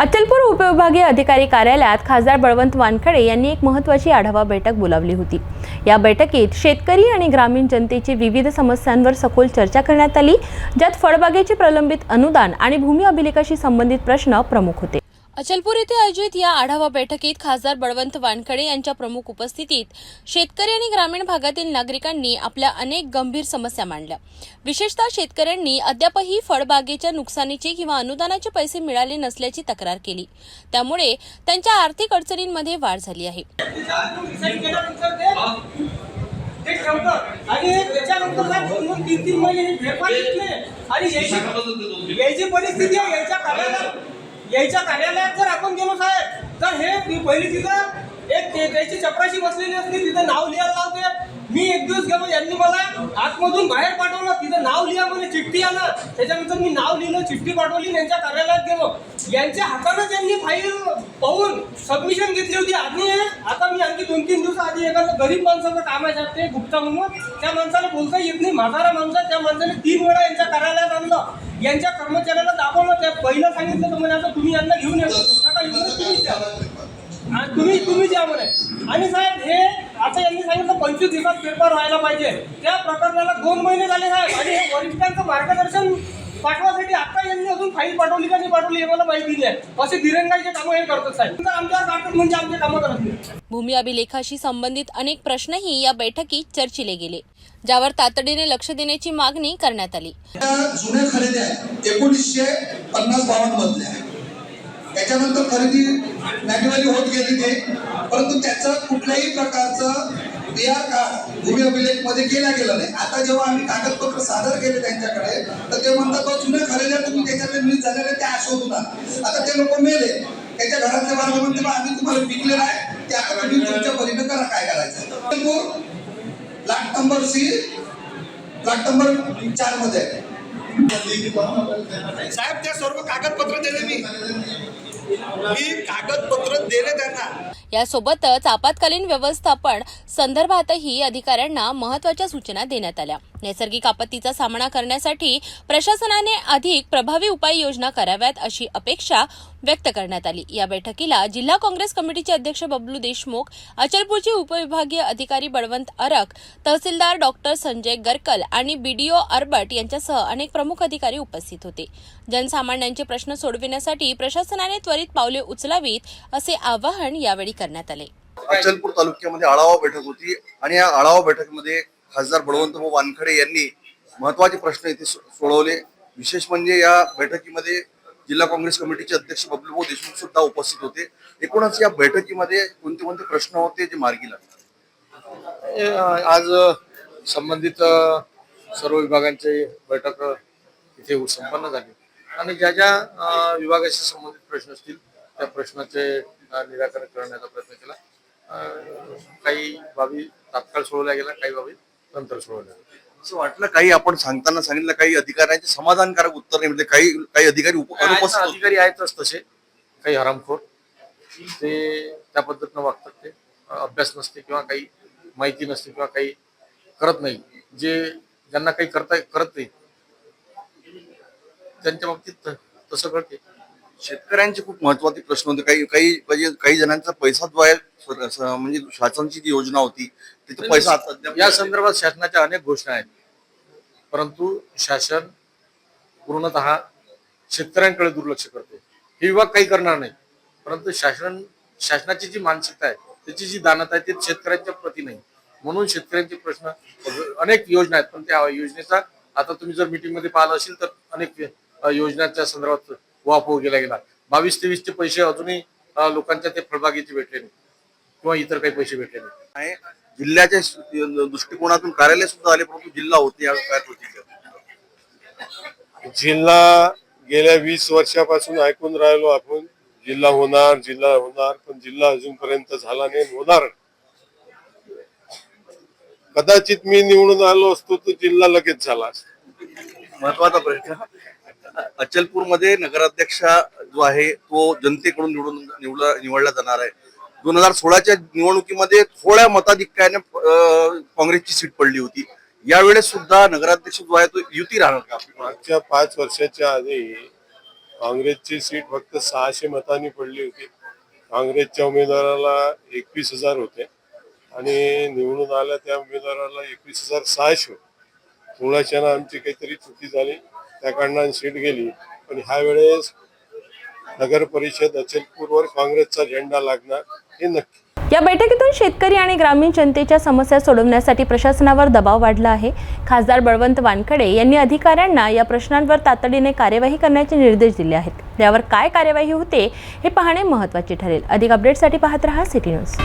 अचलपूर उपविभागीय अधिकारी कार्यालयात खासदार बळवंत वानखडे यांनी एक महत्त्वाची आढावा बैठक बोलावली होती. या बैठकीत शेतकरी आणि ग्रामीण जनतेची विविध समस्यांवर सखोल चर्चा करण्यात आली ज्यात फळबागेचे प्रलंबित अनुदान आणि भूमी अभिलेखाशी संबंधित प्रश्न प्रमुख होते. अचलपूर येथे आयोजित या आढावा बैठकीत खासदार बळवंत वानखडे यांच्या प्रमुख उपस्थितीत शेतकरी आणि ग्रामीण भागातील नागरिकांनी आपल्या अनेक गंभीर समस्या मांडल्या. विशेषतः शेतकऱ्यांनी अद्यापही फळबागेच्या नुकसानीचे किंवा अनुदानाचे पैसे मिळाले नसल्याची तक्रार केली. त्यामुळे त्यांच्या आर्थिक अडचणींमध्ये वाढ झाली आहे. आणि त्याच्यानंतर तीन तीन महिने आणि परिस्थिती आहे याच्या यायच्या कार्यालयात जर आपण गेलो साहेब तर हे मी पहिली तिथं एक त्याची चपराशी बसलेली असते तिथं नाव लिहायला लावते मी एक दिवस गेलो यांनी मला आतमधून बाहेर पाठवलं तिथं नाव लिहा म्हणे चिठ्ठी आलं. त्याच्यानंतर मी नाव लिहिलं चिठ्ठी पाठवली त्यांच्या कार्यालयात गेलो. यांच्या हातानं त्यांनी फाईल पाहून सबमिशन घेतली होती. आणि आता मी आणखी दोन तीन दिवसाआधी एखादं गरीब माणसाचं काम आहे ते गुप्ता म्हणून. त्या माणसाला बोलता येत नाही. म्हातारा माणसा त्या माणसाने तीन वेळा यांच्या कार्यालयात आणलं. यांच्या कर्मचाऱ्याला दाखवलं त्या पहिलं सांगितलं तर म्हणे आता तुम्ही यांना घेऊन येतो नका घेऊन तुम्हीच द्या आणि तुम्ही तुम्ही द्या म्हणे. आणि साहेब हे आता यांनी सांगितलं पंचवीस दिवसात पेपर व्हायला पाहिजे. त्या प्रकरणाला दोन महिने झाले साहेब. आणि हे वरिष्ठांचं मार्गदर्शन पाठवासाठी आता यांनी अजून फाईल पाठवली का नाही पाठवली हे मला माहिती नाही. असे दिरंगाईचे कामं हे करतात साहेब. आमच्यावर काढतात म्हणजे आमचे कामं करत नाही. भूमी अभिलेखाशी संबंधित अनेक प्रश्नही या बैठकीत चर्चिले गेले ज्यावर तातडीने लक्ष देण्याची मागणी करण्यात आली. त्या जुन्या खरेद्या आहेत. एकोणीसशे पन्नास बावन्न मधल्या त्याच्यानंतर खरेदी मॅन्युअली होत गेली ते परंतु त्याचं कुठल्याही प्रकारचं बिहार कार्ड भूमी अभिलेखमध्ये केल्या गेलं नाही. आता जेव्हा आम्ही कागदपत्र सादर केले त्यांच्याकडे तर ते म्हणतात "बा, जुन्या खरेद्या तुम्ही त्याच्यातले मिस झालेले त्या शोधून आता ते लोक मेले. त्याच्या घरातले मार्ग म्हणते आम्ही तुम्हाला विकलेला आहे. त्या आता तुम्ही तुमच्या परीनं करा काय करायचं. Nagpur, number C plot number चारमध्ये. आहे. साहेब त्या सर्व कागदपत्र दिले मी. मी कागदपत्र दिले त्या यासोबतच आपत्कालीन व्यवस्थापन संदर्भातही अधिकाऱ्यांना महत्त्वाच्या सूचना देण्यात आल्या. नैसर्गिक आपत्तीचा सामना करण्यासाठी प्रशासनाने अधिक प्रभावी उपाययोजना कराव्यात अशी अपेक्षा व्यक्त करण्यात आली. या बैठकीला जिल्हा काँग्रेस कमिटीचे अध्यक्ष बबलू देशमुख अचलपूरचे उपविभागीय अधिकारी बळवंत अरक तहसीलदार डॉक्टर संजय गरकल आणि बीडीओ अर्बट यांच्यासह अनेक प्रमुख अधिकारी उपस्थित होते. जनसामान्यांचे प्रश्न सोडविण्यासाठी प्रशासनाने त्वरित पावले उचलावीत असे आवाहन यावेळी करण्यात आले. अचलपूर तालुक्यामध्ये आढावा बैठक होती आणि या आढावा बैठकीमध्ये खासदार बळवंत वानखडे यांनी महत्त्वाचे प्रश्न इथे सोडवले. विशेष म्हणजे या बैठकीमध्ये जिल्हा काँग्रेस कमिटीचे अध्यक्ष बबलूभाऊ देशमुख सुद्धा उपस्थित होते. एकूणच या बैठकीमध्ये कोणते कोणते प्रश्न होते जे मार्गी लागले? आज संबंधित सर्व विभागांची बैठक इथे संपन्न झाली. आणि ज्या ज्या विभागाशी संबंधित प्रश्न असतील त्या प्रश्नाचे निराकरण करण्याचा प्रयत्न केला. काही बाबी तात्काळ सोडवल्या गेल्या काही बाबी नंतर सोडवल्या. असं वाटलं काही आपण सांगताना सांगितलं काही अधिकाऱ्यांचे समाधानकारक उत्तर नाही म्हणजे काही काही अधिकारी अनुपस्थित. अधिकारी आहेतच तसे. काही हरामखोर ते त्या पद्धतीनं वागतात ते. अभ्यास नसते किंवा काही माहिती नसते किंवा काही करत नाही. जे ज्यांना काही करता करत नाही त्यांच्या बाबतीत तसं करते शेतकऱ्यांचे खूप महत्त्वाचे प्रश्न होते. काही काही म्हणजे काही जणांचा पैसा जो आहे स्वर- स- म्हणजे शासनाची जी योजना होती तिथे पैसा आता अद्याप या संदर्भात शासनाच्या अनेक घोषणा आहेत. परंतु शासन पूर्णतः शेतकऱ्यांकडे दुर्लक्ष करते. हे विभाग काही करणार नाही. परंतु शासन शासनाची जी मानसिकता आहे त्याची जी दानत आहे ती शेतकऱ्यांच्या प्रती नाही. म्हणून शेतकऱ्यांचे प्रश्न अनेक योजना आहेत. पण त्या योजनेचा आता तुम्ही जर मीटिंगमध्ये पाहिलं असेल तर अनेक योजनांच्या संदर्भात वापर केला गेला. बावीस तेवीसचे पैसे अजूनही लोकांच्या ते फळबागेचे भेटले नाही किंवा इतर काही पैसे भेटले नाही जिल्ह्याच्या दृष्टिकोनातून कार्यालय सुद्धा आले परंतु जिल्हा होते या काय होती. जिल्हा गेल्या वीस वर्षापासून ऐकून राहिलो आपण जिल्हा होणार जिल्हा होणार पण जिल्हा अजूनपर्यंत झाला नाही होणार. कदाचित मी निवडून आलो असतो तर जिल्हा लगेच झाला. महत्त्वाचा प्रश्न. अचलपूरमध्ये नगराध्यक्ष जो आहे तो जनतेकडून निवडून निवडला निवडला जाणार आहे. दोन हजार सोळाच्या निवडणुकीमध्ये थोड्या मताधिक्याने काँग्रेसची सीट पडली होती. यावेळेस सुद्धा नगराध्यक्ष जो आहे तो युती राहणार का? मागच्या पाच वर्षाच्या आधी काँग्रेसची सीट फक्त सहाशे मतांनी पडली होती. काँग्रेसच्या उमेदवाराला एकवीस हजार होते आणि निवडून आल्या त्या उमेदवाराला एकवीस हजार सहाशे. होते थोड्याशानं आमची काहीतरी चुकी झाली. त्याकडनं सीट गेली. पण ह्या वेळेस नगर परिषद अचलपूरवर काँग्रेसचा झेंडा लागणार हे नक्की. या बैठकीतून शेतकरी आणि ग्रामीण जनतेच्या समस्या सोडवण्यासाठी प्रशासनावर दबाव वाढला आहे. खासदार बळवंत वानखडे यांनी अधिकाऱ्यांना या प्रश्नांवर तातडीने कार्यवाही करण्याचे निर्देश दिले आहेत. यावर काय कार्यवाही होते हे पाहणे महत्त्वाचे ठरेल. अधिक अपडेटसाठी पाहत रहा सिटी न्यूज.